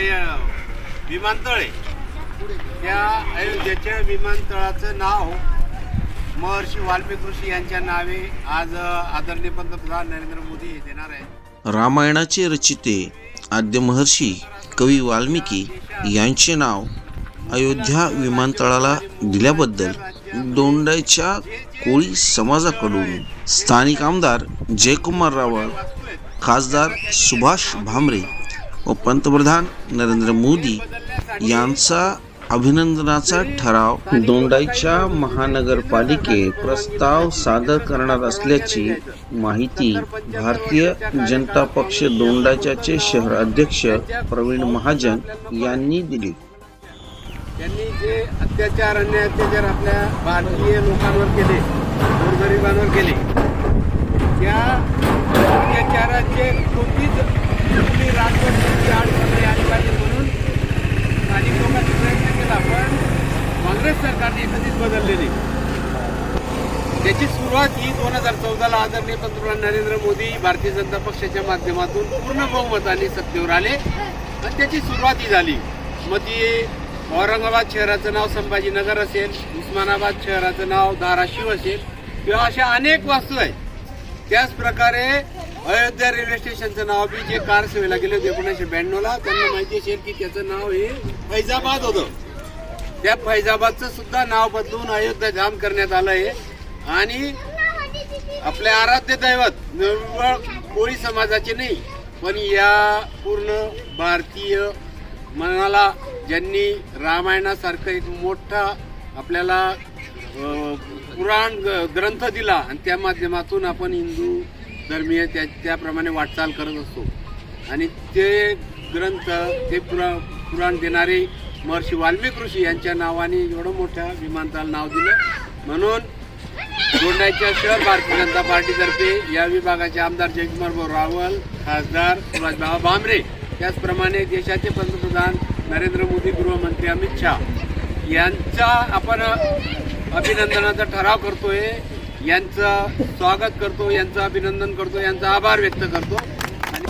विमानतळ आहे. त्या अयोध्येच्या विमानतळाचं नाव महर्षी वाल्मिक ऋषी यांच्या नावे आज आदरणीय पंतप्रधान नरेंद्र मोदी हे देणार आहेत. रामायणाचे रचिते आद्य महर्षी कवी वाल्मिकी यांचे नाव अयोध्या विमानतळाला दिल्याबद्दल दोंडाईच्या कोळी समाजाकडून स्थानिक आमदार जयकुमार रावळ खासदार सुभाष भामरे व पंतप्रधान नरेंद्र मोदी यांचा अभिनंदनाचा ठराव दोंडाईच्या महानगरपालिकेत प्रस्ताव सादर करणार असल्याची माहिती भारतीय जनता पक्ष दोंडाच्याचे शहर अध्यक्ष प्रवीण महाजन यांनी दिली. त्यांनी जे अत्याचार अन्याय अत्याचार आपल्या भारतीय लोकांवर केले गोरगरिबांवर केले त्या अत्याचाराचे काँग्रेस कधीच बदललेली. त्याची सुरुवात ही दोन हजार चौदाला आदरणीय पंतप्रधान नरेंद्र मोदी भारतीय जनता पक्षाच्या माध्यमातून पूर्ण बहुमताने सत्तेवर आले. आणि त्याची सुरुवात ही झाली. मग ती औरंगाबाद शहराचं नाव संभाजीनगर असेल उस्मानाबाद शहराचं नाव धाराशिव असेल किंवा अशा अनेक वास्तू आहेत. त्याच प्रकारे अयोध्या रेल्वे स्टेशनचं नाव बी जे कार सेवेला गेले होते एकोणीसशे ब्याण्णवला. त्यांना माहिती असेल की त्याचं नाव हे फैजाबाद होतं. त्या फैजाबादचं सुद्धा नाव बदलून अयोध्या धाम करण्यात आलं आहे. आणि आपले आराध्य दैवत निव्वळ कोळी समाजाचे नाही पण या पूर्ण भारतीय मनाला ज्यांनी रामायणासारखं एक मोठा आपल्याला पुराण ग्रंथ दिला आणि त्या माध्यमातून आपण हिंदू धर्मीय त्या त्याप्रमाणे वाटचाल करत असतो. आणि ते ग्रंथ ते पुरा पुराण देणारे महर्षी वाल्मिक ऋषी यांच्या नावाने एवढं मोठ्या विमानतळ नाव दिलं. म्हणून दोंडाईच्या शहर भारतीय जनता पार्टीतर्फे या विभागाचे आमदार जयकुमार भाऊ रावल खासदार सुभाषबाबा भामरे त्याचप्रमाणे देशाचे पंतप्रधान नरेंद्र मोदी गृहमंत्री अमित शहा यांचा आपण अभिनंदनाचा ठराव करतोय. यांचं स्वागत करतो यांचं अभिनंदन करतो यांचा आभार व्यक्त करतो. आणि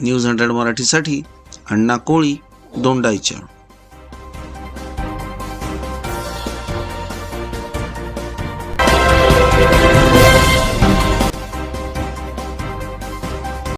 न्यूज हंड्रेड मराठीसाठी अण्णा कोळी दोंडाईच्या